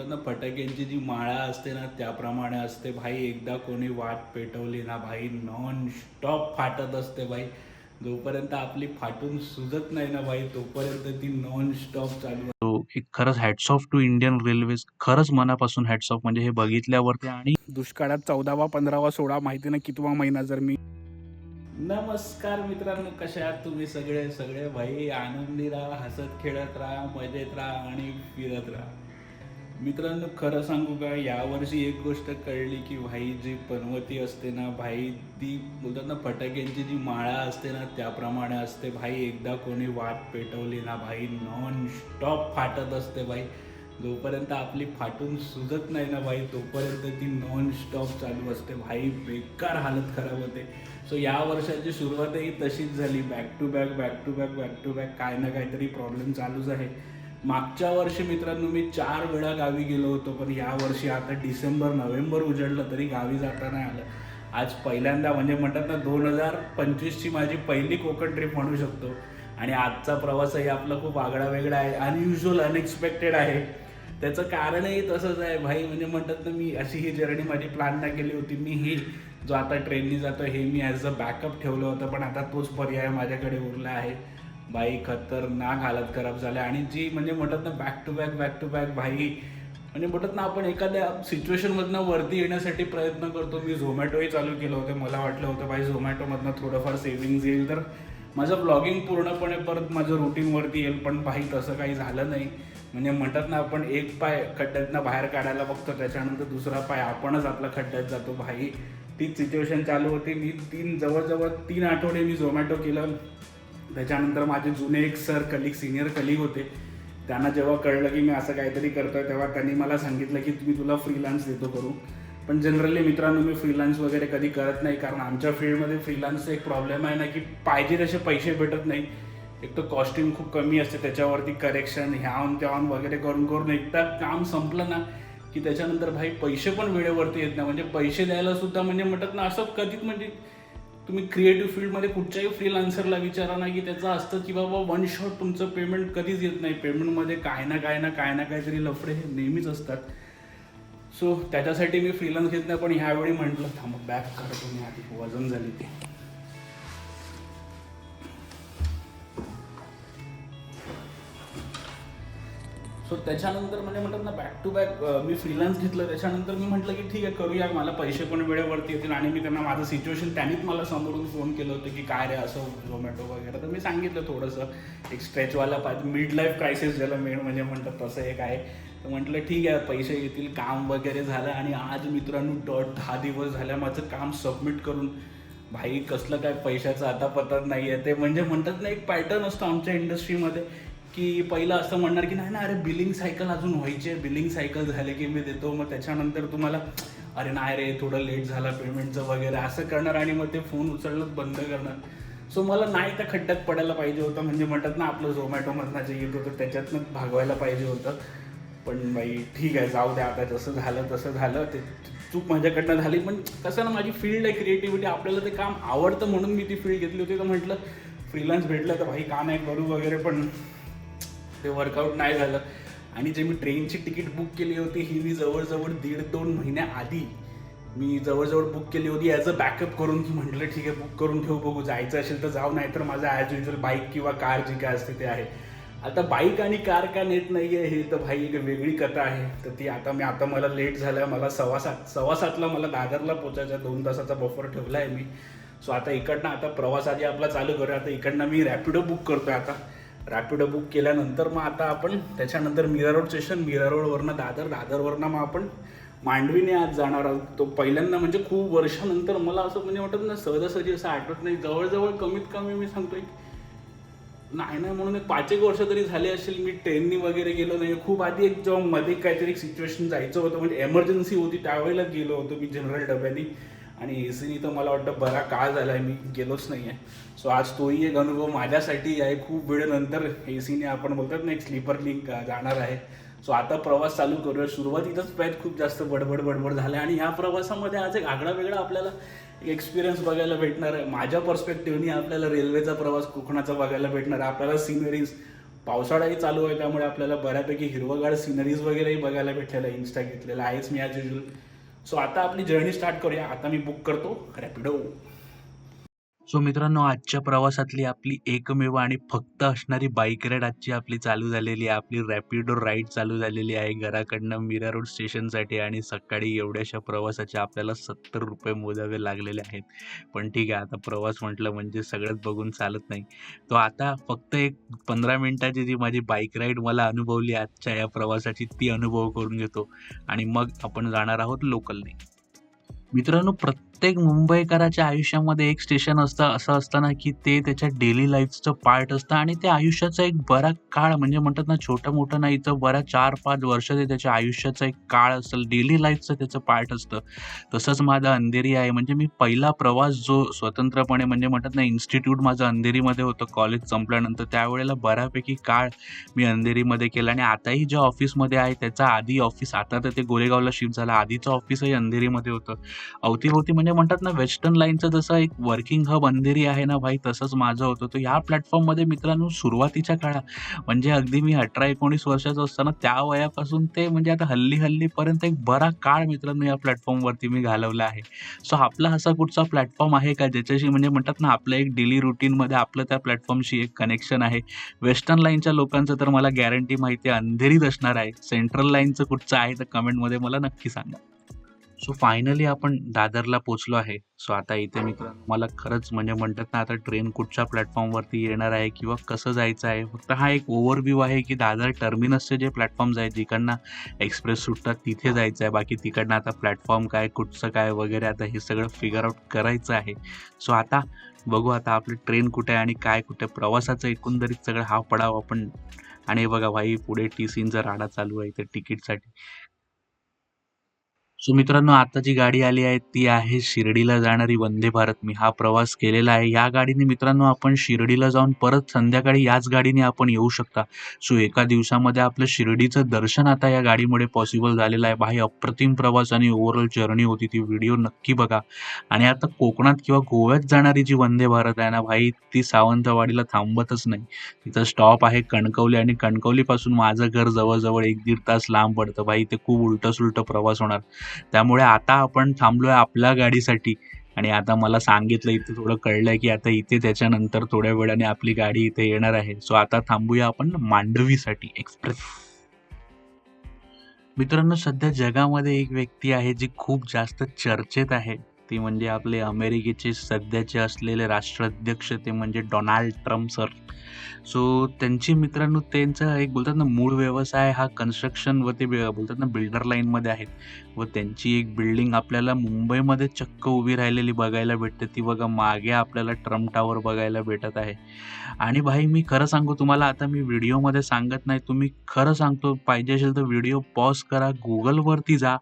बोलतात ना फटाक्यांची जी माळा असते ना त्याप्रमाणे असते भाई. एकदा कोणी वाट पेटवली ना भाई नॉन स्टॉप फाटत असते भाई. जोपर्यंत आपली फाटून सुजत नाही ना भाई तोपर्यंत ती नॉन स्टॉप चालू तो एक खरंच hats off to Indian railways खरंच मनापासून हॅट्स ऑफ म्हणजे हे बघितल्यावरती आणि दुष्काळात चौदावा पंधरावा सोळा माहिती नाही कितवा महिना जर मी नमस्कार मित्रांनो कशा आहात तुम्ही सगळे? सगळे भाई आनंदी राहा हसत खेळत राहा मजेत राहा आणि फिरत राहा. मित्रांनो खरं सांगू का यावर्षी एक गोष्ट कळली की भाई जी पनवती असते ना भाई ती बोलतात ना फटाक्यांची जी माळा असते ना त्याप्रमाणे असते. भाई एकदा कोणी वाट पेटवली ना भाई नॉन स्टॉप फाटत असते भाई. जोपर्यंत आपली फाटून सुजत नाही ना भाई तोपर्यंत ती नॉन स्टॉप चालू असते. भाई बेकार हालत खराब होते. सो या वर्षाची सुरुवातही तशीच झाली. Back to back back to back back to back काय ना काहीतरी प्रॉब्लेम चालूच आहे. मागच्या वर्षी मित्रांनो मी चार वेळा गावी गेलो होतो पण या वर्षी आता डिसेंबर नोव्हेंबर उजडलं तरी गावी जाता नाही आलं. आज पहिल्यांदा म्हणजे म्हणतात ना दोन हजार पंचवीसची माझी पहिली कोकण ट्रिप म्हणू शकतो. आणि आजचा प्रवासही आपला खूप आगळा वेगळा आहे अनयुज्युअल अनएक्सपेक्टेड आहे. त्याचं कारणही तसंच आहे भाई म्हणजे म्हणतात ना मी अशी ही जर्नी माझी प्लॅन नाही केली होती. मी ही जो आता ट्रेननी जातो हे मी ॲज अ बॅकअप ठेवलं होतं पण आता तोच पर्याय माझ्याकडे उरला आहे. बाई खतरनाक हालत खराब झाल्या आणि जी म्हणजे म्हणतात ना back to back back to back भाई म्हणजे म्हणतात ना आपण एखाद्या सिच्युएशनमधनं वरती येण्यासाठी प्रयत्न करतो. मी झोमॅटोही चालू केलं होतं. मला वाटलं होतं भाई झोमॅटोमधनं थोडंफार सेव्हिंग्ज येईल. तर माझं ब्लॉगिंग पूर्णपणे परत माझं रुटीनवरती येईल. पण बाई तसं काही झालं नाही. म्हणजे म्हणतात ना आपण एक पाय खड्ड्यातनं बाहेर काढायला बघतो. त्याच्यानंतर दुसरा पाय आपणच आपला खड्ड्यात जातो. भाई तीच सिच्युएशन चालू होती. मी तीन जवळजवळ तीन आठवडे मी झोमॅटो केलं. त्याच्यानंतर माझे जुने एक सर कलिग सिनियर कलिग होते. त्यांना जेव्हा कळलं की मी असं काहीतरी करतोय तेव्हा त्यांनी मला सांगितलं की मी तुला फ्रीलान्स देतो करू पण जनरली मित्रांनो मी फ्रीलान्स वगैरे कधी करत नाही कारण आमच्या फील्डमध्ये फ्रीलान्सचा एक प्रॉब्लेम आहे ना की पाहिजे तसे पैसे भेटत नाही. एक तर कॉस्ट्युम खूप कमी असते त्याच्यावरती करेक्शन ह्याहून त्याहून वगैरे करून करून एकदा काम संपलं ना की त्याच्यानंतर भाई पैसे पण वेळेवरती येत नाही. म्हणजे पैसे द्यायला सुद्धा म्हणजे म्हणतात ना असं कधीच म्हणजे तुम्ही क्रिएटिव्ह फील्डमध्ये कुठच्याही फ्रीलान्सरला विचारा ना की त्याचं असतं की बाबा वन शॉट तुमचं पेमेंट कधीच येत नाही. पेमेंटमध्ये काय ना काय ना काय ना काहीतरी लफडे हे नेहमीच असतात. सो त्याच्यासाठी मी फ्रीलान्स घेत नाही पण ह्यावेळी म्हटलं थांब बॅक करतो मी आधी वजन झाली ते. सो त्याच्यानंतर म्हणजे म्हणतात ना बॅक टू बॅक मी फ्रीलान्स घेतलं. त्याच्यानंतर मी म्हटलं की ठीक आहे करूया. मला पैसे पण वेळेवरती येतील आणि मी त्यांना माझं सिच्युएशन त्यांनीच मला समोरून फोन केलं होतं की काय रे असं झोमॅटो वगैरे. तर मी सांगितलं थोडंसं. एक स्ट्रेचवाला पाहिजे. मिड लाईफ क्रायसिस ज्याला मेन म्हणजे म्हणतात तसं एक आहे. तर म्हटलं ठीक आहे पैसे येतील काम वगैरे झालं आणि आज मित्रांनो डॉट दहा दिवस झाल्या माझं काम सबमिट करून. भाई कसलं काय पैशाचं आता पत्तर नाही आहे ते म्हणजे म्हणतात ना एक पॅटर्न असतो आमच्या इंडस्ट्रीमध्ये की पहिलं असं म्हणणार की नाही ना अरे बिलिंग सायकल अजून व्हायची. आहे बिलिंग सायकल झाले की मी देतो. मग त्याच्यानंतर तुम्हाला अरे नाही रे थोडं लेट झाला पेमेंटचं वगैरे असं करणार आणि मग ते फोन उचललंच बंद करणार. सो मला नाही त्या खड्ड्यात पडायला पाहिजे होतं. म्हणजे म्हणतात ना आपलं झोमॅटोमधनं जे येत होतं त्याच्यातनं भागवायला पाहिजे होतं. पण बाई ठीक आहे जाऊ द्या आता जसं झालं तसं झालं. ते चूक माझ्याकडनं झाली. पण कसं ना माझी फील्ड आहे क्रिएटिव्हिटी आपल्याला ते काम आवडतं म्हणून मी ती फील्ड घेतली होती. तर म्हटलं फ्रीलान्स भेटलं तर भाई काम आहे करू वगैरे. पण ते वर्कआउट नाही झालं. आणि जे मी ट्रेनची तिकीट बुक केली होती ही मी जवळजवळ दीड दोन महिन्याआधी मी जवळजवळ बुक केली होती ॲज अ बॅकअप करून की म्हटलं ठीक आहे बुक करून ठेवू बघू जायचं असेल तर जाऊ नाही तर माझं ॲज युजल बाईक किंवा कार जी काय असते ते आहे. आता बाईक आणि कार का नेत नाही आहे हे तर भाई एक वेगळी कथा आहे. तर ती आता मी आता मला लेट झालं मला सव्वा सात सव्वा सातला मला दादरला पोचायचं दोन तासाचा बफर ठेवला आहे मी. सो आता इकडनं आता प्रवास आधी आपला चालू करूया आता इकडनं मी रॅपिडो बुक करतोय आता. रॅपिडो बुक केल्यानंतर मग आता आपण त्याच्यानंतर मीरा रोड स्टेशन मीरा रोडवरनं दादर दादरवरनं मग आपण मांडवीने आज जाणार आहोत. तो पहिल्यांदा म्हणजे खूप वर्षानंतर मला असं म्हणजे वाटत ना सहजासहजी असं आठवत नाही. जवळजवळ कमीत कमी मी सांगतोय नाही नाही म्हणून एक पाच एक वर्ष तरी झाले असेल मी ट्रेननी वगैरे गेलो नाही. खूप आधी एक जेव्हा मध्ये काहीतरी सिच्युएशन जायचं होतं म्हणजे एमर्जन्सी होती त्यावेळेला गेलो होतो मी जनरल डब्यानी. आणि ए सीनी तर मला वाटतं बरा काळ झाला आहे मी गेलोच नाही आहे सो आज तोही एक अनुभव माझ्यासाठी आहे. खूप वेळेनंतर ए सीने आपण बोलतात ना एक स्लीपर लिंक जाणार आहे. सो आता प्रवास चालू करूया. सुरुवातीतच पॅच खूप जास्त बडबड बडबड झालं आणि ह्या प्रवासामध्ये आज एक आगळा वेगळा आपल्याला एक्सपिरियन्स बघायला भेटणार आहे. माझ्या पर्स्पेक्टिव्हनी आपल्याला रेल्वेचा प्रवास कोकणाचा बघायला भेटणार आहे. आपल्याला सिनरीज पावसाळाही चालू आहे त्यामुळे आपल्याला बऱ्यापैकी हिरवगाड सिनरीज वगैरेही बघायला भेटलेलं आहे. इन्स्टा घेतलेला आहेच मी ॲज युजल सो आता आपली जर्नी स्टार्ट करूया. आता मी बुक करतो. रॅपिडो सो मित्रांनो आजच्या प्रवासातली आपली एकमेव आणि फक्त असणारी बाईक राईड आजची आपली चालू झालेली आहे. आपली रॅपिडो राईड चालू झालेली आहे. घराकडनं मीरा रोड स्टेशनसाठी आणि सकाळी एवढ्याशा प्रवासाचे आपल्याला सत्तर रुपये मोजावे लागलेले आहेत. पण ठीक आहे आता प्रवास म्हटलं म्हणजे सगळंच बघून चालत नाही. तो आता फक्त एक पंधरा मिनिटाची जी माझी बाईक राईड मला अनुभवली आजच्या या प्रवासाची ती अनुभव करून घेतो. आणि मग आपण जाणार आहोत लोकलने मित्रांनो प्रत्येक मुंबईकराच्या आयुष्यामध्ये एक स्टेशन असतं असं असतं ना की ते त्याच्या डेली लाईफचं पार्ट असतं आणि ते आयुष्याचा एक बरा काळ म्हणजे म्हणतात ना छोटं मोठं नाही तर बरा चार पाच वर्ष ते त्याच्या आयुष्याचा एक काळ असेल डेली लाईफचं त्याचं पार्ट असतं. तसंच माझा अंधेरी आहे म्हणजे मी पहिला प्रवास जो स्वतंत्रपणे म्हणजे म्हणतात ना इन्स्टिट्यूट माझं अंधेरीमध्ये होतं कॉलेज संपल्यानंतर त्यावेळेला बऱ्यापैकी काळ मी अंधेरीमध्ये केला आणि आताही ज्या ऑफिसमध्ये आहे त्याचा आधी ऑफिस आता तर ते गोरेगावला शिफ्ट झाला आधीचं ऑफिसही अंधेरीमध्ये होतं. अवतीभोवती म्हणजे म्हणतात ना वेस्टर्न लाईनचं जसं एक वर्किंग हब अंधेरी आहे ना भाई तसंच माझं होतं. तर ह्या प्लॅटफॉर्ममध्ये मित्रांनो सुरुवातीच्या काळात म्हणजे अगदी मी अठरा एकोणीस वर्षाचं असताना त्या वयापासून ते म्हणजे आता हल्ली हल्लीपर्यंत एक बरा काळ मित्रांनो या प्लॅटफॉर्मवरती मी घालवला आहे. सो आपला असा कुठचा प्लॅटफॉर्म आहे का ज्याच्याशी म्हणजे म्हणतात ना आपलं एक डेली रुटीनमध्ये आपलं त्या प्लॅटफॉर्मशी एक कनेक्शन आहे? वेस्टर्न लाईनच्या लोकांचं तर मला गॅरंटी माहिती अंधेरीच अंधेरीत असणार आहे. सेंट्रल लाईनचं कुठचं आहे तर कमेंटमध्ये मला नक्की सांगा. सो फायनली आपण दादरला पोचलो आहे. सो आता इथे मित्रांनो मला खरंच म्हणजे म्हणतात ना आता ट्रेन कुठच्या प्लॅटफॉर्मवरती येणार आहे किंवा कसं जायचं आहे? फक्त हा एक ओव्हरव्ह्यू आहे की दादर टर्मिनसचे जे प्लॅटफॉर्म्स आहेत जिकडनं एक्सप्रेस सुटतात तिथे जायचं आहे. बाकी तिकडनं आता प्लॅटफॉर्म काय कुठचं काय वगैरे आता हे सगळं फिगर आउट करायचं आहे. सो आता बघू आता आपली ट्रेन कुठे आहे आणि काय कुठे. प्रवासाचं एकंदरीत सगळं हा पडाव आपण आणि बघा भाई पुढे टी सीनचा राडा चालू आहे इथे तिकीटसाठी सो मित्रांनो आता जी गाडी आली आहे ती आहे शिर्डीला जाणारी वंदे भारत. मी हा प्रवास केलेला आहे. या गाडीने मित्रांनो आपण शिर्डीला जाऊन परत संध्याकाळी याच गाडीने आपण येऊ शकता. सो एका दिवसामध्ये आपलं शिर्डीचं दर्शन आता या गाडीमुळे पॉसिबल झालेलं आहे. भाई अप्रतिम प्रवास आणि ओव्हरऑल जर्नी होती ती. व्हिडिओ नक्की बघा. आणि आता कोकणात किंवा गोव्यात जाणारी जी वंदे भारत आहे ना भाई ती सावंतवाडीला थांबतच नाही. तिथं स्टॉप आहे कणकवली आणि कणकवलीपासून माझं घर जवळजवळ एक दीड तास लांब पडतं. भाई ते खूप उलटं सुलटं प्रवास होणार. त्यामुळे आता आपण थांबलोय आपल्या गाडीसाठी. आणि आता मला सांगितलं इथे थोडं कळलंय की आता इथे त्याच्यानंतर थोड्या वेळाने आपली गाडी इथे येणार आहे. सो आता थांबूया आपण मांडवीसाठी एक्सप्रेस मित्रांनो सध्या जगामध्ये एक व्यक्ती आहे जी खूप जास्त चर्चेत आहे. ती म्हणजे आपले अमेरिकेचे सध्याचे असलेले राष्ट्राध्यक्ष ते म्हणजे डोनाल्ड ट्रम्प सर. सो त्यांची मित्रांनो त्यांचा एक बोलतात ना मूळ व्यवसाय हा कन्स्ट्रक्शन व ते बोलतात ना बिल्डर लाईनमध्ये आहेत व त्यांची एक बिल्डिंग आपल्याला मुंबईमध्ये चक्क उभी राहिलेली बघायला भेटते. ती बघा मागे आपल्याला ट्रम्प टावर बघायला भेटत आहे. आणि भाई मी खरं सांगू तुम्हाला आता मी व्हिडिओमध्ये सांगत नाही. तुम्ही खरं सांगतो पाहिजे असेल तर व्हिडिओ पॉज करा गुगलवरती जा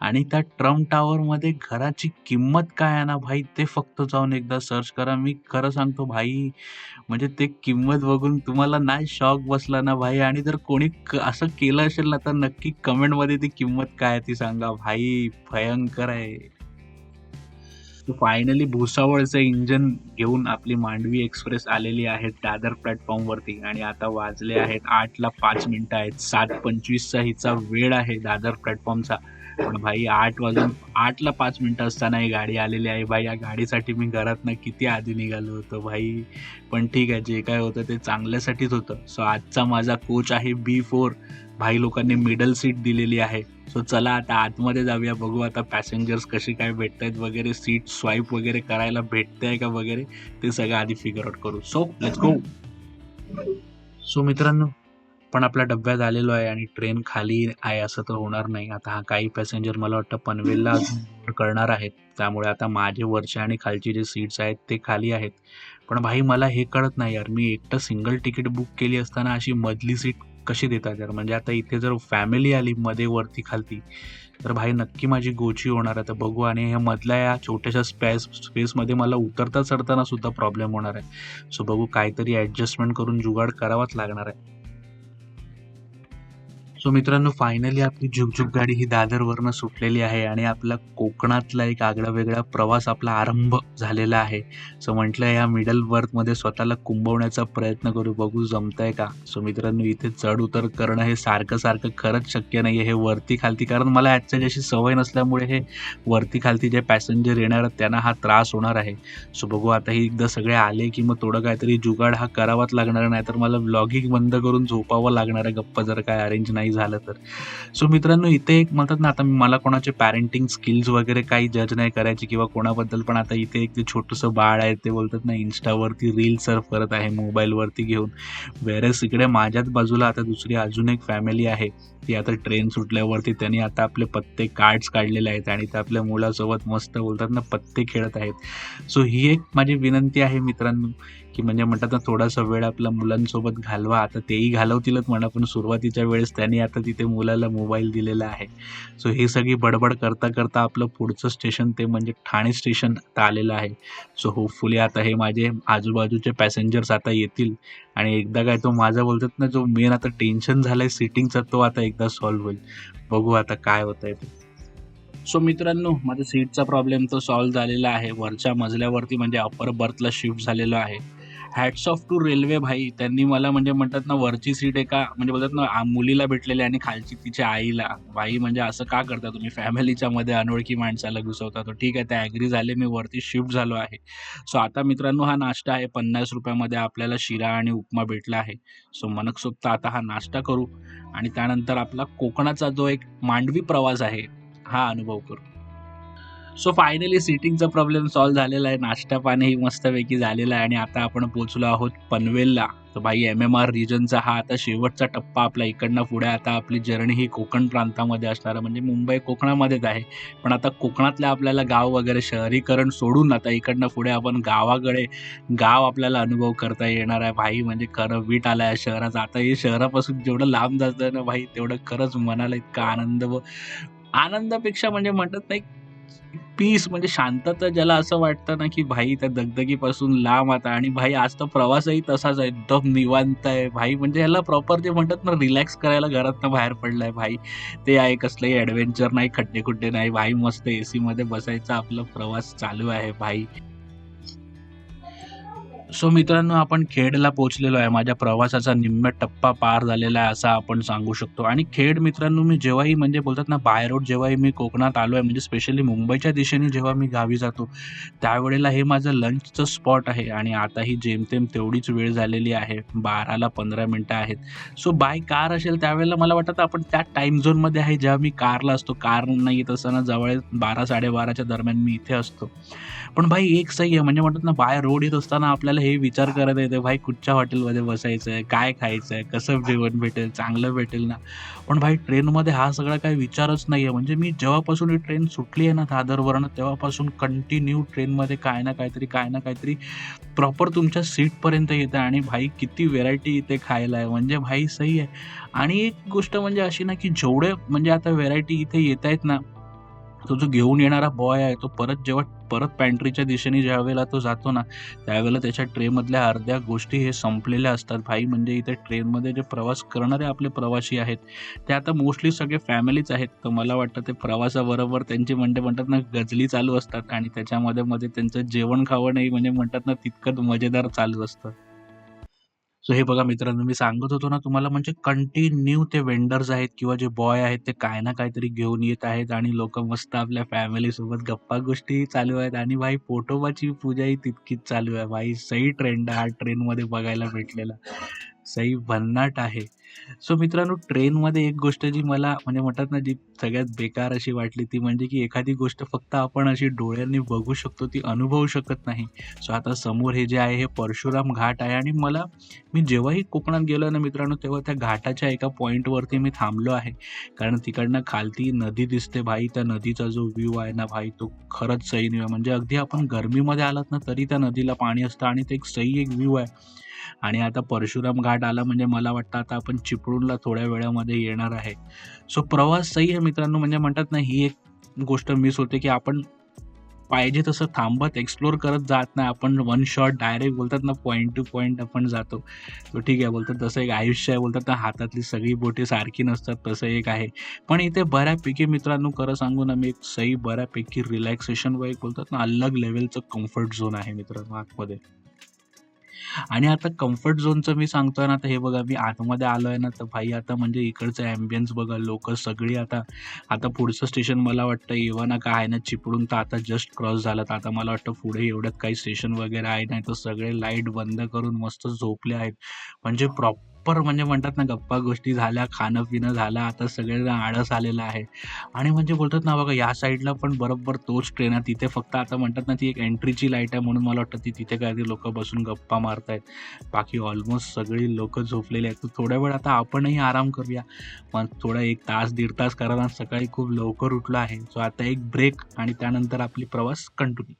आणि त्या ट्रम्प टावरमध्ये घराची किंमत काय आहे ना भाई ते फक्त जाऊन एकदा सर्च करा. मी खरं सांगतो भाई म्हणजे ते किंमत बघून तुम्हाला नाही शॉक बसला ना भाई. आणि जर कोणी क- असं केलं असेल ना तर नक्की कमेंटमध्ये ती किंमत काय आहे ती सांगा. भाई भयंकर आहे. फायनली भुसावळचं इंजन घेऊन आपली मांडवी एक्सप्रेस आलेली आहे दादर प्लॅटफॉर्म वरती आणि आता वाजले आहेत आठला पाच मिनिटं आहेत. सात पंचवीसचा हिचा वेळ आहे दादर प्लॅटफॉर्मचा पण भाई आठ वाजून आठला पाच मिनिटं असताना ही गाडी आलेली आहे. भाई या गाडीसाठी मी घरातनं किती आधी निघालो होतो भाई. पण ठीक आहे जे काय होतं ते चांगल्यासाठीच होतं. सो आजचा माझा कोच आहे बी फोर भाई लोकांनी मिडल सीट दिलेली आहे. सो चला आता आतमध्ये जाऊया बघू आता पॅसेंजर्स कसे काय भेटत आहेत वगैरे सीट स्वाईप वगैरे करायला भेटते आहे का वगैरे ते सगळं आधी फिगर आउट करू. सो लेट्स गो सो मित्रांनो पण आपल्या डब्यात आलेलो आहे आणि ट्रेन खाली आहे असं तर होणार नाही. आता हा काही पॅसेंजर मला वाटतं पनवेलला करणार आहेत. त्यामुळे आता माझे वरचे आणि खालचे जे सीट्स आहेत ते खाली आहेत. पण भाई मला हे कळत नाही यार. मी एकटं सिंगल तिकीट बुक केली असताना अशी मधली सीट कशी देतात यार? म्हणजे आता इथे जर फॅमिली आली मध्ये वरती खालती तर भाई नक्की माझी गोची होणार आहे. तर बघू आणि ह्या मधल्या या छोट्याशा स्पेस स्पेसमध्ये मला उतरता चढताना सुद्धा प्रॉब्लेम होणार आहे. सो बघू काहीतरी ॲडजस्टमेंट करून जुगाड करावाच लागणार आहे. सो मित्रांनो फायनली आपली झुकझुक गाडी ही दादरवरनं सुटलेली आहे आणि आपला कोकणातला एक आगळा वेगळा प्रवास आपला आरंभ झालेला आहे. सो म्हटलं या मिडल बर्थमध्ये स्वतःला कुंभवण्याचा प्रयत्न करू बघू जमतंय का? सो मित्रांनो इथे चढ उतर करणं हे सारखं सारखं खरंच शक्य नाही आहे हे वरती खालती कारण मला आजच्या जशी सवय नसल्यामुळे हे वरती खालती जे पॅसेंजर येणार आहेत त्यांना हा त्रास होणार आहे. सो बघू आता ही एकदा सगळे आले की मग थोडं काहीतरी जुगाड हा करावाच लागणार नाही तर मला ब्लॉगिंग बंद करून झोपावं लागणार आहे गप्पा जर काय अरेंज नाही झालं तर. सो मित्रांनो इथे एक म्हणतात ना आता मला कोणाचे पॅरेंटिंग स्किल्स वगैरे काही जज नाही करायचे किंवा कोणाबद्दल पण आता इथे एक ते छोटंसं बाळ आहे ते बोलतात ना इन्स्टावरती रील सर्फ करत आहे मोबाईलवरती घेऊन. वेरेस इकडे माझ्याच बाजूला आता दुसरी अजून एक फॅमिली आहे ती आता ट्रेन सुटल्यावरती त्यांनी आता आपले पत्ते कार्ड्स काढलेले आहेत आणि ते आपल्या मुलासोबत मस्त बोलतात ना पत्ते खेळत आहेत. सो ही एक माझी विनंती आहे मित्रांनो की म्हणजे म्हणतात ना थोडासा वेळ आपल्या मुलांसोबत घालवा. आता तेही घालवतीलच म्हणा पण सुरुवातीच्या वेळेस त्यांनी आता तिथे मुलाला मोबाईल दिलेला आहे. सो ही सगळी बडबड करता करता आपलं पुढचं स्टेशन ते म्हणजे ठाणे स्टेशन आता आलेलं आहे. सो होपफुली आता हे माझे आजूबाजूचे पॅसेंजर्स आता येतील. आणि एकदा काय तो माझा बोलतात ना जो मेन आता टेन्शन झालाय सिटिंगचा तो आता एकदा सॉल्व्ह होईल. बघू आता काय होत आहे ते. सो मित्रांनो माझा सीटचा प्रॉब्लेम तो सॉल्व्ह झालेला आहे. वरच्या मजल्यावरती म्हणजे अपर बर्थला शिफ्ट झालेलो आहे. हॅट्स ऑफ टू रेल्वे भाई त्यांनी मला म्हणजे म्हणतात ना वरची सीट एका म्हणजे बोलतात ना मुलीला भेटलेली आणि खालची तिच्या आईला. भाई म्हणजे असं का करता तुम्ही? फॅमिलीच्या मध्ये अनोळखी माणसाला घुसवता. तो ठीक आहे ते ॲग्री झाले. मी वरती शिफ्ट झालो आहे. सो आता मित्रांनो हा नाश्ता आहे. पन्नास रुपयामध्ये आपल्याला शिरा आणि उपमा भेटला आहे. सो मनकसोक्त आता हा नाश्ता करू. आणि त्यानंतर आपला कोकणाचा जो एक मांडवी प्रवास आहे हा अनुभव करू. सो फायनली सिटिंगचा प्रॉब्लेम सॉल्व्ह झालेला आहे. नाश्ता पाणीही मस्तपैकी झालेला आहे. आणि आता आपण पोचलो आहोत पनवेलला. तर भाई एम एम आर रिजनचा हा आता शेवटचा टप्पा आपला. इकडनं पुढे आता आपली जर्नी ही कोकण प्रांतामध्ये असणार आहे. म्हणजे मुंबई कोकणामध्येच आहे. पण आता कोकणातल्या आपल्याला गाव वगैरे शहरीकरण सोडून आता इकडनं पुढे आपण गावाकडे गाव आपल्याला अनुभव करता येणार आहे. भाई म्हणजे खरं वीट आला आहे शहराचा. आता हे शहरापासून जेवढं लांब जातं ना भाई तेवढं खरंच मनाला इतका आनंद व आनंदापेक्षा म्हणजे म्हणतात नाही पीस म्हणजे शांतता ज्याला असं वाटतं ना की भाई त्या दगदगीपासून लांब आता आणि भाई आज तर प्रवासही तसाच आहे एकदम निवांत आहे. भाई म्हणजे ह्याला प्रॉपर जे म्हणतात ना रिलॅक्स करायला घरातनं बाहेर पडलाय भाई. ते आहे कसलंही ॲडव्हेंचर नाही खड्डे खुड्डे नाही. भाई मस्त ए मध्ये बसायचा आपला प्रवास चालू आहे भाई. सो मित्रांनो आपण खेडला पोहोचलेलो आहे. माझ्या प्रवासाचा निम्म टप्पा पार झालेला आहे असा आपण सांगू शकतो. आणि खेड मित्रांनो मी जेव्हाही म्हणजे बोलतात ना बाय रोड जेव्हाही मी कोकणात आलो आहे म्हणजे स्पेशली मुंबईच्या दिशेने जेव्हा मी गावी जातो त्यावेळेला हे माझं लंचचं स्पॉट आहे. आणि आताही जेमतेम तेवढीच वेळ झालेली आहे. बाराला पंधरा मिनटं आहेत. सो बाय कार असेल त्यावेळेला मला वाटतं आपण त्या टाईम झोनमध्ये आहे. जेव्हा मी कारला असतो कार नाही येत असताना जवळ बारा साडेबाराच्या दरम्यान मी इथे असतो. पण भाई एक सही आहे म्हणजे म्हणतात ना बाय रोड येत असताना आपल्याला हे विचार करत येते भाई कुठच्या हॉटेलमध्ये बसायचं आहे काय खायचं आहे कसं जेवण भेटेल? चांगलं भेटेल ना? पण भाई ट्रेनमध्ये हा सगळा काही विचारच नाही आहे म्हणजे मी जेव्हापासून ही ट्रेन सुटली आहे ना दादरवरनं तेव्हापासून कंटिन्यू ट्रेनमध्ये काय ना काहीतरी काय ना काहीतरी प्रॉपर तुमच्या सीटपर्यंत येतं आणि भाई किती व्हेरायटी इथे खायला आहे. म्हणजे भाई सही आहे. आणि एक गोष्ट म्हणजे अशी ना की जेवढे म्हणजे आता व्हेरायटी इथे येत आहेत ना तो जो घेऊन येणारा बॉय आहे तो परत जेव्हा परत पॅन्ट्रीच्या दिशेने ज्या वेळेला तो जातो ना त्यावेळेला त्याच्या ट्रेमधल्या अर्ध्या गोष्टी हे संपलेल्या असतात. भाई म्हणजे इथे ट्रेनमध्ये जे प्रवास करणारे आपले प्रवासी आहेत ते आता मोस्टली सगळे फॅमिलीच आहेत. तर मला वाटतं ते प्रवासाबरोबर त्यांची म्हणजे म्हणतात ना गजली चालू असतात. आणि त्याच्यामध्ये मध्ये त्यांचं जेवण खावणही म्हणजे म्हणतात ना तितकंच मजेदार चालू असतं. सो हे बघा मित्रांनो मी सांगत होतो ना तुम्हाला म्हणजे कंटिन्यू ते वेंडर्स आहेत किंवा जे बॉय आहेत ते काय ना काहीतरी घेऊन येत आहेत आणि लोक मस्त आपल्या फॅमिली सोबत गप्पा गोष्टी चालू आहेत आणि भाई पोटोबाची पूजाही तितकीच चालू आहे. भाई सही ट्रेंड हा ट्रेनमध्ये बघायला भेटलेला. सही भन्नाट आहे. सो मित्रांनो ट्रेनमध्ये एक गोष्ट जी मला म्हणजे म्हणतात ना जी सगळ्यात बेकार अशी वाटली ती म्हणजे की एखादी गोष्ट फक्त आपण अशी डोळ्यांनी बघू शकतो ती अनुभवू शकत नाही. सो आता समोर हे जे आहे हे परशुराम घाट आहे आणि मला मी जेव्हाही कोकणात गेलो ना मित्रांनो तेव्हा त्या घाटाच्या एका पॉईंटवरती मी थांबलो आहे. कारण तिकडनं खालती नदी दिसते भाई त्या नदीचा जो व्ह्यू आहे ना भाई तो खरंच सही व्ह्यू आहे. म्हणजे अगदी आपण गरमीमध्ये आलात ना तरी त्या नदीला पाणी असतं आणि ते एक सही एक व्ह्यू आहे. आणि आता परशुराम घाट आला म्हणजे मला वाटतं आता आपण चिपळूणला थोड्या वेळामध्ये येणार आहे. सो प्रवास सही आहे मित्रांनो म्हणजे म्हणतात ना ही एक गोष्ट मिस होते की आपण पाहिजे तसं थांबत एक्सप्लोर करत जात नाही. आपण वन शॉट डायरेक्ट बोलतात ना पॉईंट टू पॉईंट आपण जातो. तो ठीक आहे बोलतात तसं एक आयुष्य आहे बोलतात ना हातातली सगळी बोटी सारखी नसतात तसं एक आहे. पण इथे बऱ्यापैकी मित्रांनो खरं सांगून आम्ही एक सही बऱ्यापैकी रिलॅक्सेशन व एक बोलतात ना अलग लेवलचं कम्फर्ट झोन आहे मित्रांनो आतमध्ये. आणि आता कम्फर्ट झोनचं मी सांगतोय ना तर हे बघा मी आतमध्ये आलो आहे ना तर भाई आता म्हणजे इकडचं ॲम्बियन्स बघा लोक सगळी आता आता पुढचं स्टेशन मला वाटतं येवा का आहे ना चिपळून तर आता जस्ट क्रॉस झालं. तर आता मला वाटतं पुढे एवढ्यात काही स्टेशन वगैरे आहे नाही तर सगळे लाइट बंद करून मस्त झोपले आहेत. म्हणजे प्रॉपर म्हणजे म्हणतात ना गप्पा गोष्टी झाल्या खाणं पिणं झालं आता सगळ्यांना आळस आलेला आहे. आणि म्हणजे बोलतात ना बघा या साईडला पण बरोबर तोच ट्रेन आहे. तिथे फक्त आता म्हणतात ना ती एक एंट्रीची लाइट आहे म्हणून मला वाटतं ती तिथे काय लोक बसून गप्पा मारतायत. बाकी ऑलमोस्ट सगळी लोक झोपलेली आहेत. थोड्या वेळ आता आपणही आराम करूया. पण थोडा एक तास दीड तास कारण सकाळी खूप लवकर उठलो आहे. सो आता एक ब्रेक आणि त्यानंतर आपली प्रवास continue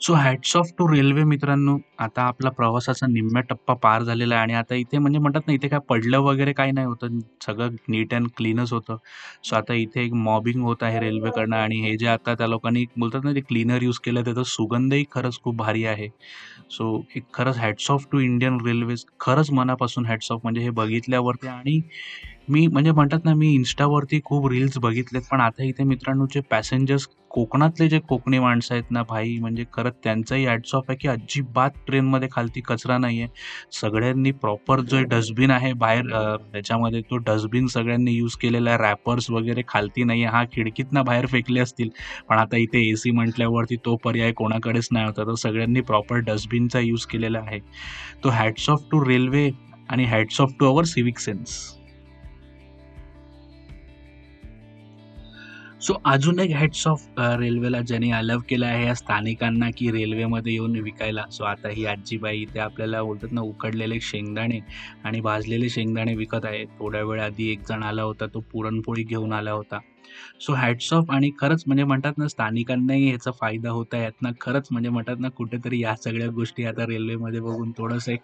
so hats off to railway मित्रांनो. आता आपला प्रवासाचा निम्म्या टप्पा पार झालेला आहे आणि आता इथे म्हणजे म्हणतात ना इथे काय पडलं वगैरे काही नाही होतं. सगळं नीट अँड क्लीनच होतं. सो आता इथे एक मॉबिंग होत आहे रेल्वेकडनं आणि हे जे आता त्या लोकांनी बोलतात ना ते क्लीनर यूज केलं त्याचा सुगंधही खरंच खूप भारी आहे. सो एक खरंच hats off to Indian railways खरंच मनापासून हॅट्स ऑफ म्हणजे हे बघितल्यावरती आणि मी म्हणजे म्हणतात ना मी इन्स्टावरती खूप रील्स बघितलेत पण आता इथे मित्रांनो जे पॅसेंजर्स कोकणातले जे कोकणी माणसं आहेत ना भाई म्हणजे खरंच त्यांचाही ॲड्स ऑफ आहे की अजिबात ट्रेनमध्ये खालती कचरा नाही आहे सगळ्यांनी प्रॉपर जो डस्टबिन आहे बाहेर त्याच्यामध्ये तो डस्टबिन सगळ्यांनी यूज केलेला आहे. रॅपर्स वगैरे खालती नाही आहे हा खिडकीतनं बाहेर फेकले असतील पण आता इथे ए सी म्हटल्यावरती तो पर्याय कोणाकडेच नाही. होता तर सगळ्यांनी प्रॉपर डस्टबिनचा यूज केलेला आहे. तो हॅट्स ऑफ टू रेल्वे आणि hats off to our civic sense so अजून एक हॅट्स ऑफ रेल्वेला ज्यांनी अलाव केलं आहे या स्थानिकांना की रेल्वेमध्ये येऊन विकायला. सो आता ही आजीबाई इथे आपल्याला बोलतात ना उकडलेले शेंगदाणे आणि भाजलेले शेंगदाणे विकत आहे. थोड्या वेळ आधी एक जण आला होता तो पुरणपोळी घेऊन आला होता. सो हॅट्स ऑफ आणि खरंच म्हणजे म्हणतात ना स्थानिकांनाही याचा फायदा होत आहे. यातनं खरंच म्हणजे म्हणतात ना कुठेतरी या सगळ्या गोष्टी आता रेल्वेमध्ये बघून थोडंसं एक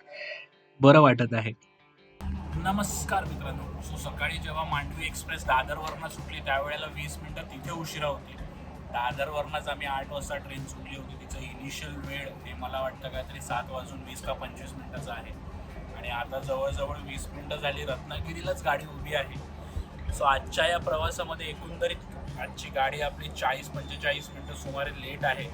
बरं वाटत आहे. नमस्कार मित्रांनो. सो सकाळी जेव्हा मांडवी एक्सप्रेस दादरवरनं सुटली त्यावेळेला वीस मिनटं तिथे उशिरा होती. दादरवरनंच आम्ही आठ वाजता ट्रेन सुटली होती. तिचं इनिशियल वेळ हे मला वाटतं काहीतरी सात वाजून वीस का पंचवीस मिनटाचं आहे. आणि आता जवळजवळ वीस मिनटं झाली. रत्नागिरीलाच गाडी उभी आहे. सो आजच्या या प्रवासामध्ये एकंदरीत आजची गाडी आपली चाळीस पंचेचाळीस मिनटं सुमारे लेट आहे.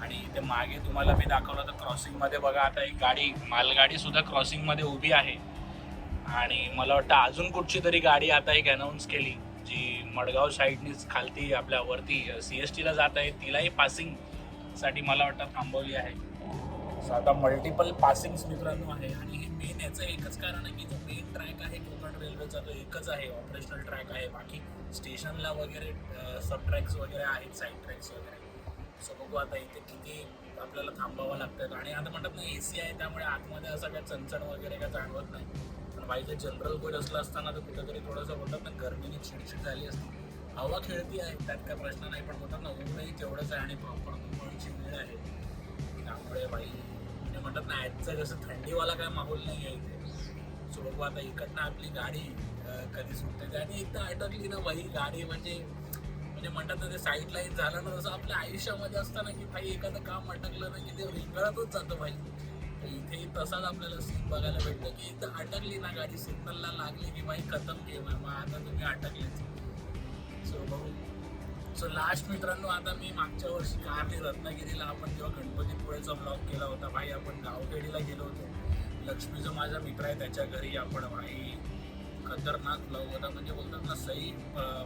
आणि ते मागे तुम्हाला मी दाखवलं तर क्रॉसिंगमध्ये. बघा आता एक गाडी मालगाडी सुद्धा क्रॉसिंगमध्ये उभी आहे. आणि मला वाटतं अजून कुठची तरी गाडी आता एक अनाऊन्स केली जी मडगाव साईडनीच खालती आपल्या वरती सी एस टीला जात आहे तिलाही पासिंगसाठी मला वाटतं थांबवली आहे. सो आता मल्टिपल पासिंग्स मित्रांनो आहे आणि हे मेन याचं एकच कारण आहे की जो मेन ट्रॅक आहे कोकण रेल्वेचा तो एकच आहे ऑपरेशनल ट्रॅक आहे. बाकी स्टेशनला वगैरे सब ट्रॅक्स वगैरे आहेत साईड ट्रॅक्स वगैरे. सो बघू आता इथे किती आपल्याला थांबावं लागतं. आणि आता म्हणतात ना ए सी आहे त्यामुळे आतमध्ये असं काय चणचण वगैरे काय जाणवत नाही. पण बाईचं जनरल कोड असलं असताना तर कुठेतरी थोडंसं होतं ना गर्मीने चिडचिड झाली असते. हवा खेळती आहे त्यात काय प्रश्न नाही पण म्हणतात ना ऊनही तेवढंच आहे आणि प्रॉपर दुपारची वेळ आहे. त्यामुळे बाई म्हणजे म्हणतात ना आजचं जसं थंडीवाला काय माहोल नाही आहे इथे. सो बघू आता इकडनं आपली गाडी कधी सुटते आणि एकदा अटकली ना बाई गाडी म्हणजे म्हणजे म्हणतात ना ते साईड लाईन झालं ना जसं आपल्या आयुष्यामध्ये असताना की भाई एखादं काम अटकलं ना की ते रिंगळतच जातं भाई तर इथे तसाच आपल्याला सीन बघायला भेटतं की इथं अटकली ना गाडी सिग्नलला लागली की माही खतम गेम आहे. मग आता तुम्ही अटकलेच. सो बघू. सो लास्ट मित्रांनो आता मी मागच्या वर्षी कारने रत्नागिरीला आपण जेव्हा गणपतीपुळेचा ब्लॉग केला होता भाई आपण गावखेडीला गेलो होतो. लक्ष्मीचा माझा मित्र आहे त्याच्या घरी आपण भाई खतरनाक ब्लॉग होता. म्हणजे बोलतात ना सई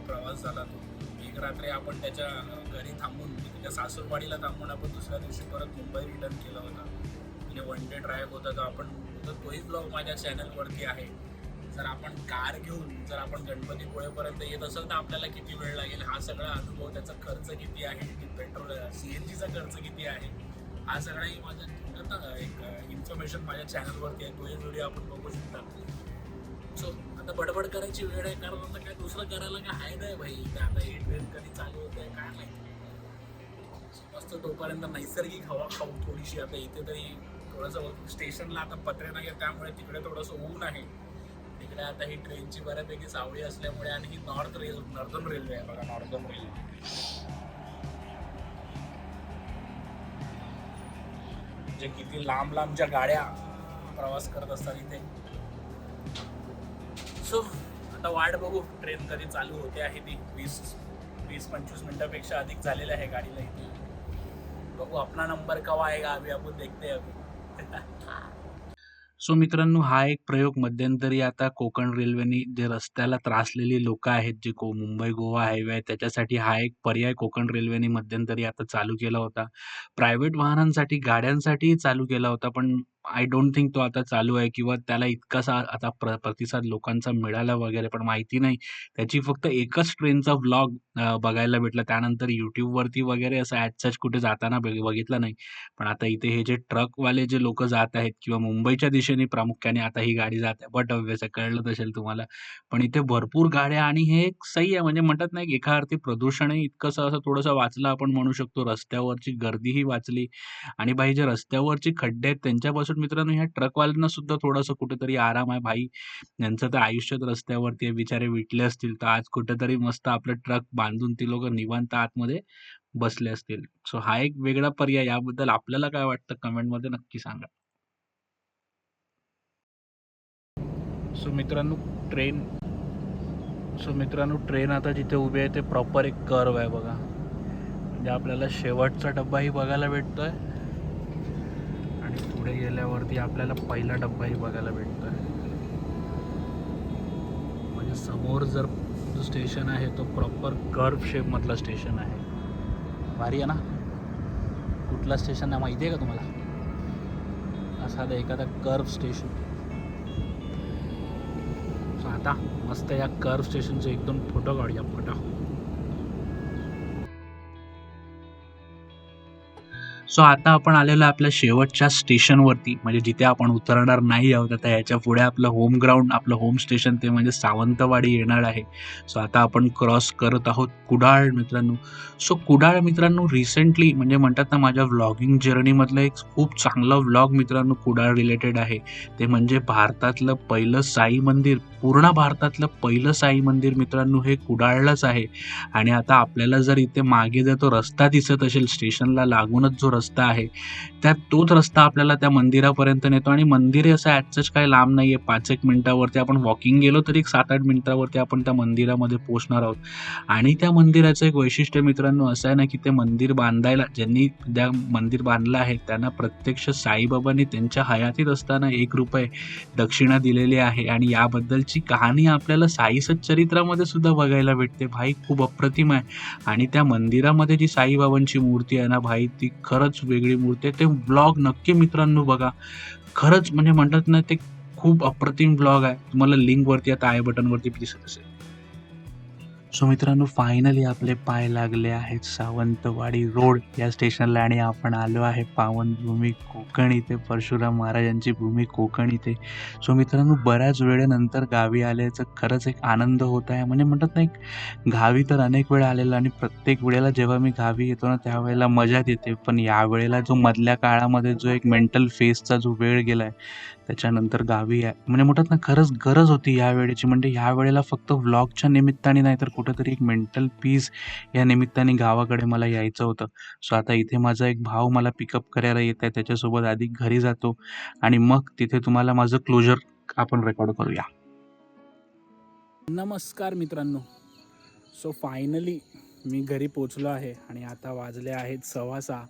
प्रवास झाला तो. एक रात्री आपण त्याच्या घरी थांबून म्हणजे त्याच्या सासूरवाडीला थांबून आपण दुसऱ्या दिवशी परत मुंबई रिटर्न केला होता. म्हणजे वन डे ड्राईव्ह होतं तर आपण तर तोही ब्लॉग माझ्या चॅनलवरती आहे. जर आपण कार घेऊन जर आपण गणपतीपुळेपर्यंत येत असेल तर आपल्याला किती वेळ लागेल? हा सगळा अनुभव त्याचा खर्च किती आहे? पेट्रोल सी एन जीचा खर्च किती आहे? हा सगळाही माझ्या एक इन्फॉर्मेशन माझ्या चॅनलवरती आहे. तोही व्हिडिओ आपण बघू शकता. सो आता बडबड करायची वेळ आहे कारण आता काय दुसरं करायला काय आहे नाही भाई. आता ही ट्रेन कधी चालू होत आहे काय नाही. मस्त तोपर्यंत नैसर्गिक हवा खाऊ थोडीशी. आता इथे तरी थोडंसं स्टेशनला आता पत्रे नाही आहे त्यामुळे तिकडे थोडंसं ऊन आहे. तिकडे आता ही ट्रेनची बऱ्यापैकी सावळी असल्यामुळे आणि ही नॉर्थ रेल नॉर्दर्न रेल्वे आहे बघा नॉर्दर्न रेल्वे. म्हणजे किती लांब लांबच्या गाड्या प्रवास करत असतात इथे. सो आता वाट बघू ट्रेन कधी चालू होते आहे ती. वीस वीस पंचवीस मिनिटापेक्षा अधिक झालेलं आहे गाडीला इथे. बघू आपला नंबर कवा का अभी आपण देखते अभी सो मित्रांनो हा एक प्रयोग मध्यंतरी आता कोकण रेल्वेने जे रस्त्याला त्रासलेली लोक आहेत जे को मुंबई गोवा हायवे आहे त्याच्यासाठी हा एक पर्याय कोकण रेल्वेने मध्यंतरी आता चालू केला होता. प्रायव्हेट वाहनांसाठी गाड्यांसाठीही चालू केला होता पण आय डोंट थिंक तो आता चालू आहे किंवा त्याला इतकासा आता प्र प्रतिसाद लोकांचा मिळाला वगैरे पण माहिती नाही. त्याची फक्त एकच ट्रेनचा व्लॉग बघायला भेटला. त्यानंतर यूट्यूबवरती वगैरे असं ॲज सच कुठे जाताना बघितलं नाही. पण आता इथे हे जे ट्रकवाले जे लोक जात आहेत किंवा मुंबईच्या दिशेने प्रामुख्याने आता ही गाडी जात आहे. बट ऑब्वियस कळलं असेल तुम्हाला. पण इथे भरपूर गाड्या आणि हे एक सही आहे. म्हणजे म्हणतात नाही एका अर्थी प्रदूषणही इतकंसं असं थोडंसं वाचलं आपण म्हणू शकतो. रस्त्यावरची गर्दीही वाचली. आणि भाई जे रस्त्यावरची खड्डे आहेत त्यांच्यापासून मित्रांनो ह्या ट्रकवाल्यांना सुद्धा थोडंसं कुठेतरी आराम आहे. भाई यांचं तर आयुष्यात रस्त्यावरती बिचारे विटले असतील तर आज कुठेतरी मस्त आपलं ट्रक बांधून ती लोक निवांत आतमध्ये बसले असतील. सो हा एक वेगळा पर्याय याबद्दल आपल्याला काय वाटतं? कमेंटमध्ये नक्की सांगा. सो मित्रांनो ट्रेन सो मित्रांनो ट्रेन आता जिथे उभी आहे ते प्रॉपर एक कर्व आहे बघा. म्हणजे आपल्याला शेवटचा डब्बाही बघायला भेटतोय. आणि पुढे गेल्यावरती आपल्याला पहिला डब्बाही बघायला भेटतो आहे म्हणजे समोर जर जो स्टेशन आहे तो प्रॉपर कर्व शेपमधला स्टेशन आहे. भारी आहे ना? कुठला स्टेशन आहे माहिती आहे का तुम्हाला? असा आता एखादा कर्व स्टेशन आता मस्त या कर्व स्टेशनचे एकदम फोटो काढूया फोटो सो आता आपण आलेलो आहे आपल्या शेवटच्या स्टेशनवरती. म्हणजे जिथे आपण उतरणार नाही आहोत आता याच्यापुढे आपलं होम ग्राउंड आपलं होम स्टेशन ते म्हणजे सावंतवाडी येणार आहे. सो आता आपण क्रॉस करत आहोत कुडाळ मित्रांनो. सो कुडाळ मित्रांनो रिसेंटली म्हणजे म्हणतात ना माझ्या व्लॉगिंग जर्नीमधलं एक खूप चांगला व्लॉग मित्रांनो कुडाळ रिलेटेड आहे. ते म्हणजे भारतातलं पहिलं साई मंदिर पूर्ण भारतातलं पहिलं साई मंदिर मित्रांनो हे कुडाळलाच आहे. आणि आता आपल्याला जर इथे मागे जर तो रस्ता दिसत असेल स्टेशनला लागूनच जो रस्ता रस्ता आहे. त्यात तोच रस्ता आपल्याला त्या मंदिरापर्यंत नेतो आणि मंदिर हे असं ॲचच काय लांब नाही आहे पाच एक मिनटावरती आपण वॉकिंग गेलो तरी एक सात आठ मिनटावरती आपण त्या मंदिरामध्ये पोहोचणार आहोत. आणि त्या मंदिराचं एक वैशिष्ट्य मित्रांनो असं आहे ना की ते मंदिर बांधायला ज्यांनी त्या मंदिर बांधलं आहे त्यांना प्रत्यक्ष साईबाबांनी त्यांच्या हयातीत असताना एक रुपये दक्षिणा दिलेली आहे. आणि याबद्दलची कहाणी आपल्याला साई सच्चरित्रामध्ये सुद्धा बघायला भेटते. भाई खूप अप्रतिम आहे. आणि त्या मंदिरामध्ये जी साईबाबांची मूर्ती आहे ना भाई ती खरंच वेगळी मूर्ती आहे. ते ब्लॉग नक्की मित्रांनो बघा. खरंच म्हणजे म्हणतात ना ते खूप अप्रतिम ब्लॉग आहे. तुम्हाला लिंकवरती आता आय बटनवरती दिसत असेल. सो मित्रांनो फायनली आपले पाय लागले आहेत सावंतवाडी रोड या स्टेशनला आणि आपण आलो आहे पावनभूमी कोकण इथे. परशुराम महाराजांची भूमी कोकण इथे. सो मित्रांनो बऱ्याच वेळेनंतर गावी आल्याचं खरंच एक आनंद होत आहे. म्हणजे म्हणतात ना एक गावी तर अनेक वेळा आलेला आणि प्रत्येक वेळेला जेव्हा मी गावी येतो ना त्यावेळेला मजाच येते. पण यावेळेला जो मधल्या काळामध्ये जो एक मेंटल फेसचा जो वेळ गेला आहे त्याच्यानंतर गावी आहे म्हणजे म्हणतात ना खरंच गरज होती या वेळेची. म्हणजे या वेळेला फक्त व्लॉगच्या निमित्ताने नाही तर कुठंतरी एक मेंटल पीस या निमित्ताने गावाकडे मला यायचं होतं. सो आता इथे माझा एक भाव मला पिकअप करायला येत आहे त्याच्यासोबत आधी घरी जातो आणि मग तिथे तुम्हाला माझं क्लोजर आपण रेकॉर्ड करूया. नमस्कार मित्रांनो. सो फायनली मी घरी पोचलो आहे आणि आता वाजले आहेत सव्वा सहा.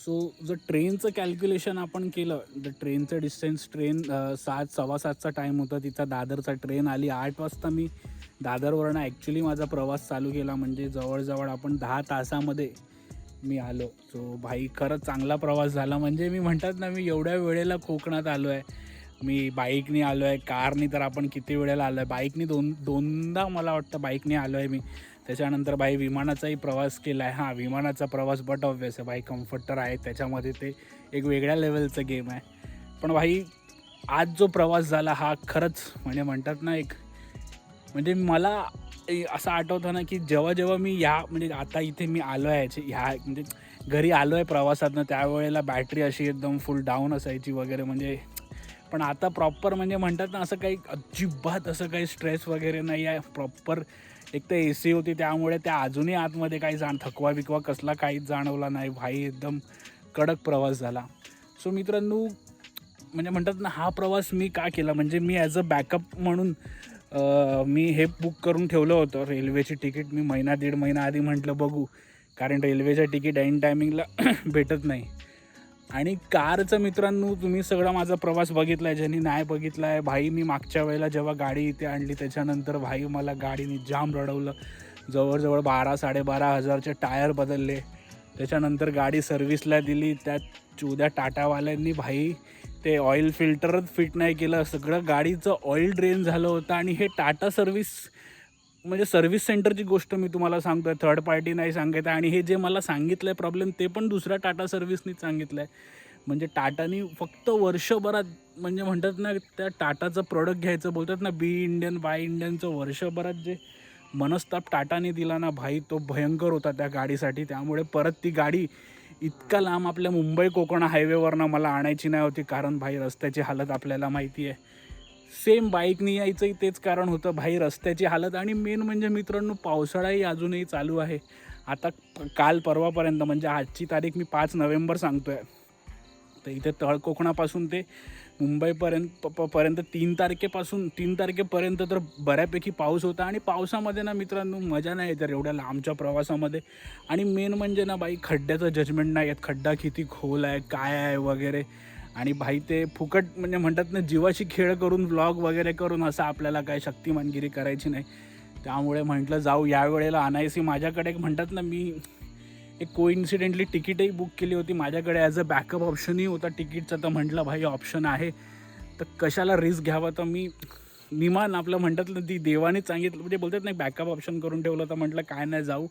सो जर ट्रेनचं कॅल्क्युलेशन आपण केलं तर ट्रेनचं डिस्टन्स ट्रेन सात सव्वा सातचा टाईम होता तिचा दादरचा ट्रेन आली आठ वाजता मी दादरवरनं ॲक्च्युली माझा प्रवास चालू केला. म्हणजे जवळजवळ आपण दहा तासामध्ये मी आलो. सो भाई खरंच चांगला प्रवास झाला. म्हणजे मी म्हणतात ना मी एवढ्या वेळेला कोकणात आलो आहे मी बाईकने आलो आहे कारनी तर आपण किती वेळेला आलो आहे बाईकनी दोन दोनदा मला वाटतं बाईकने आलो आहे मी. त्याच्यानंतर बाई विमानाचाही प्रवास केला आहे. हां विमानाचा प्रवास बट ऑब्वियस आहे. बाई कम्फर्टर आहे. त्याच्यामध्ये ते एक वेगळ्या लेवलचं गेम आहे. पण भाई आज जो प्रवास झाला हा खरंच म्हणजे म्हणतात ना एक म्हणजे मला ए- असं आठवतं ना की जेव्हा जेव्हा मी या म्हणजे आता इथे मी आलो आहे याची ह्या म्हणजे घरी आलो आहे प्रवासातनं त्यावेळेला बॅटरी अशी एकदम फुल डाऊन असायची वगैरे म्हणजे पण आता प्रॉपर म्हणजे म्हणतात ना असं काही अजिबात असं काही स्ट्रेस वगैरे नाही आहे. प्रॉपर एक तर ए सी होती त्यामुळे त्या अजूनही आतमध्ये काही जाण थकवा बिकवा कसला काहीच जाणवला नाही. भाई एकदम कडक प्रवास झाला. सो मित्रांनो म्हणजे म्हणतात ना हा प्रवास मी का केला? म्हणजे मी ॲज अ बॅकअप म्हणून मी हे बुक करून ठेवलं होतं. रेल्वेची तिकीट मी महिना दीड महिना आधी म्हटलं बघू. कारण रेल्वेचं तिकीट ऐन टायमिंगला भेटत नाही. आणि कारचं मित्रांनो तुम्ही सगळा माझा प्रवास बघितला आहे ज्यांनी नाही बघितला आहे भाई मी मागच्या वेळेला जेव्हा गाडी इथे आणली त्याच्यानंतर भाई मला गाडीने जाम रडवलं. जवळजवळ बारा साडेबारा हजारचे टायर बदलले. त्याच्यानंतर गाडी सर्व्हिसला दिली त्यात उद्या टाटावाल्यांनी भाई ते ऑइल फिल्टरच फिट नाही केलं. सगळं गाडीचं ऑइल ड्रेन झालं होतं आणि हे टाटा सर्व्हिस म्हणजे सर्व्हिस सेंटरची गोष्ट मी तुम्हाला सांगतो आहे थर्ड पार्टी नाही सांगत आहे. आणि हे जे मला सांगितलं आहे प्रॉब्लेम ते पण दुसऱ्या टाटा सर्व्हिसनीच सांगितलं आहे म्हणजे टाटानी फक्त वर्षभरात म्हणजे म्हणतात ना त्या टाटाचं प्रोडक्ट घ्यायचं बोलतात ना बी इंडियन बाय इंडियनचं वर्षभरात जे मनस्ताप टाटाने दिला ना भाई तो भयंकर होता त्या गाडीसाठी. त्यामुळे परत ती गाडी इतका लांब आपल्या मुंबई कोकण हायवेवरनं मला आणायची नाही होती. कारण भाई रस्त्याची हालत आपल्याला माहिती आहे सेम बाईकनी यायचंही तेच कारण होतं भाई रस्त्याची हालत. आणि मेन म्हणजे मित्रांनो पावसाळाही अजूनही चालू आहे. आता काल परवापर्यंत म्हणजे आजची तारीख मी पाच नोव्हेंबर सांगतो आहे तर इथे तळकोकणापासून ते मुंबईपर्यंत प- प- पर्यंत तीन तारखेपासून तीन तारखेपर्यंत तर बऱ्यापैकी पाऊस होता. आणि पावसामध्ये ना मित्रांनो मजा नाही येत एवढ्या लांबच्या प्रवासामध्ये. आणि मेन म्हणजे ना बाई खड्ड्याचं जजमेंट नाही येत. खड्डा किती खोल आहे काय आहे वगैरे. आणि भाई ते फुकट म्हणजे म्हणतात ना जीवाशी खेळ करून व्लॉग वगैरे करून असं आपल्याला काय शक्तिमानगिरी करायची नाही. त्यामुळे म्हटलं जाऊ यावेळेला अनायसी माझ्याकडे एक म्हणतात ना मी एक कोइन्सिडेंटली तिकीटही बुक केली होती. माझ्याकडे ॲज अ बॅकअप ऑप्शनही होता तिकीटचं. तर म्हटलं भाई ऑप्शन आहे. तर कशाला रिस्क घ्यावा? तर मी निमान आपलं म्हणतात ना ती देवाने सांगितलं. म्हणजे बोलतात नाही बॅकअप ऑप्शन करून ठेवलं. तर म्हटलं काय नाही जाऊ.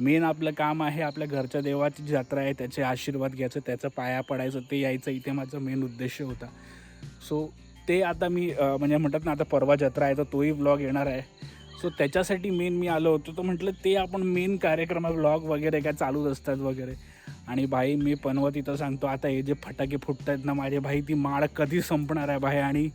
मेन आपलं काम आहे आपल्या घरच्या देवाची जत्रा आहे त्याचे आशीर्वाद घ्यायचं त्याचं पाया पडायचं ते यायचं इथे माझा मेन उद्देश होता. सो ते आता मी म्हणजे म्हणतात ना आता परवा जत्रा आहे तर तोही ब्लॉग येणार आहे. सो त्याच्यासाठी मेन मी आलो होतो तर म्हटलं ते आपण मेन कार्यक्रम ब्लॉग वगैरे काय चालूच असतात वगैरे. आणि भाई मी पनवत इथं सांगतो आता हे जे फटाके फुटत आहेत ना माझे भाई ती माळ कधी संपणार आहे भाई? आणि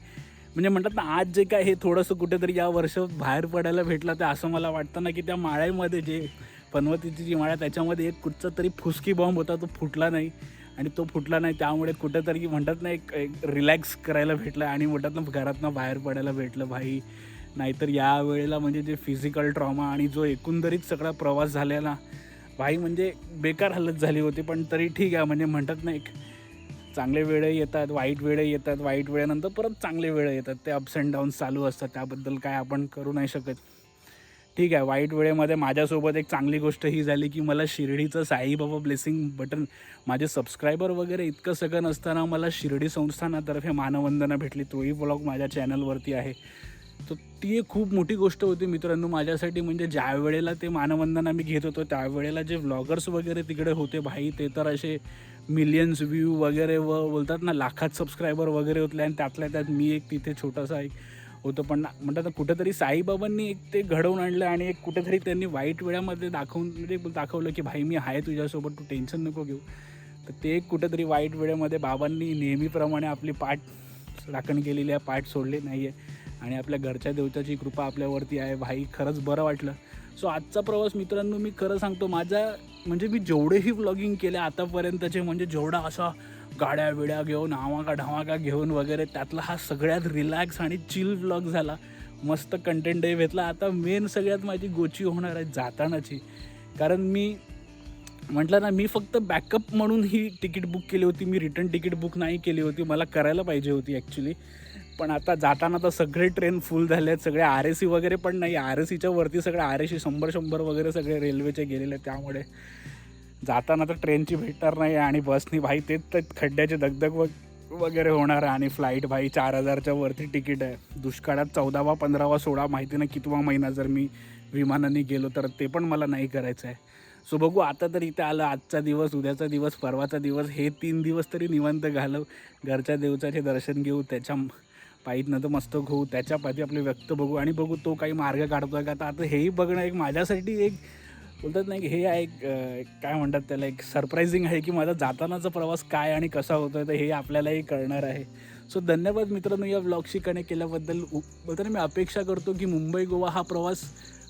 म्हणजे म्हणतात ना आज जे काय हे थोडंसं कुठेतरी या वर्ष बाहेर पडायला भेटलं तर असं मला वाटतं ना की त्या माळ्यामध्ये जे पनवतीची जी माळा त्याच्यामध्ये एक कुठचा तरी फुसकी बॉम्ब होता तो फुटला नाही. आणि तो फुटला नाही त्यामुळे कुठेतरी म्हणतात ना एक एक रिलॅक्स करायला भेटलं आणि म्हणतात ना घरातनं बाहेर पडायला भेटलं भाई नाहीतर या वेळेला म्हणजे जे फिजिकल ट्रॉमा आणि जो एकंदरीत सगळा प्रवास झालेला भाई म्हणजे बेकार हालत झाली होती पण तरी ठीक आहे. म्हणजे म्हणतात ना एक चांगले वेळही येतात वाईट वेळही येतात वाईट वेळेनंतर परत चांगले वेळ येतात ते अप्स अँड डाऊन्स चालू असतात त्याबद्दल काय आपण करू नाही शकत. ठीक आहे वाईट वेळेमध्ये माझ्यासोबत एक चांगली गोष्ट ही झाली की मला शिर्डीचं साईबाबा ब्लेसिंग बटन माझे सबस्क्रायबर वगैरे इतकं सगळं नसताना मला शिर्डी संस्थानातर्फे मानवंदना भेटली. तोही ब्लॉग माझ्या चॅनलवरती आहे. तर ती एक खूप मोठी गोष्ट होती मित्रांनो माझ्यासाठी म्हणजे ज्या वेळेला ते मानवंदना मी घेत होतो त्यावेळेला जे व्लॉगर्स वगैरे तिकडे होते भाई ते तर असे मिलियन्स व्ह्यू वगैरे व बोलतात ना लाखात सबस्क्रायबर वगैरे होतले आणि त्यातल्या त्यात मी एक तिथे छोटासा एक होतं. पण ना- म्हणतात ना कुठेतरी साईबाबांनी एक ते घडवून आणलं आणि एक कुठेतरी त्यांनी वाईट वेळामध्ये दाखवून म्हणजे दाखवलं की भाई मी आहे तुझ्यासोबत तू टेन्शन नको घेऊ. तर ते एक कुठेतरी वाईट वेळेमध्ये बाबांनी नेहमीप्रमाणे आपली पाठ राखण केलेली आहे पाठ सोडले नाही आहे आणि आपल्या घरच्या देवताची कृपा आपल्यावरती आहे. भाई खरंच बरं वाटलं. सो आजचा प्रवास मित्रांनो मी खरं सांगतो माझा म्हणजे मी जेवढेही व्लॉगिंग केले आतापर्यंतचे म्हणजे जेवढा असा गाड्या बिड्या घेऊन आवाका ढावाका घेऊन वगैरे त्यातला हा सगळ्यात रिलॅक्स आणि चिल ब्लॉग झाला. मस्त कंटेंटही भेटला. आता मेन सगळ्यात माझी गोची होणार आहे जातानाची. कारण मी म्हटलं ना मी फक्त बॅकअप म्हणून ही तिकीट बुक केली होती. मी रिटर्न तिकीट बुक नाही केली होती. मला करायला पाहिजे होती ॲक्च्युली पण आता जाताना तर सगळे ट्रेन फुल झाले आहेत. सगळे आर एस सी वगैरे पण नाही. आर एस सीच्या वरती सगळे आर एस सी शंभर शंभर वगैरे सगळे रेल्वेचे गेलेले आहेत त्यामुळे. जाताना तर ट्रेनची भेटणार नाही आणि बसनी भाई तेच तर खड्ड्याचे दगदग व वगैरे होणार आहे आणि फ्लाईट भाई चार हजारच्या वरती तिकीट आहे. दुष्काळात चौदावा पंधरावा सोळा माहिती नाही कितवा महिना जर मी विमानाने गेलो तर ते पण मला नाही करायचं आहे सो बघू आता तर इथे आलं आजचा दिवस उद्याचा दिवस परवाचा दिवस हे तीन दिवस तरी निवांत घालव. घरच्या देवचाचे दर्शन घेऊ त्याच्या पायीतनं तर मस्त घेऊ त्याच्या पाठी आपले व्यक्त बघू आणि बघू तो काही मार्ग काढतोय का? तर आता हेही बघणं एक माझ्यासाठी एक बोलतात नाही की हे आहे एक काय म्हणतात त्याला एक सरप्रायझिंग आहे की माझा जातानाचा प्रवास काय आणि कसा होतो तर हे आपल्यालाही कळणार आहे. सो धन्यवाद मित्रांनो या ब्लॉगशी कनेक्ट केल्याबद्दल. बोलताना मी अपेक्षा करतो की मुंबई गोवा हा प्रवास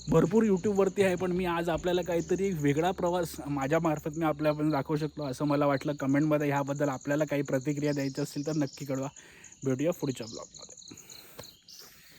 भरपूर यूट्यूबवरती आहे पण मी आज आपल्याला काहीतरी वेगळा प्रवास माझ्यामार्फत मी आपल्यापर्यंत दाखवू शकतो असं मला वाटलं कमेंटमध्ये ह्याबद्दल आपल्याला काही प्रतिक्रिया द्यायची असतील तर नक्की कळवा. भेटूया पुढच्या ब्लॉगमध्ये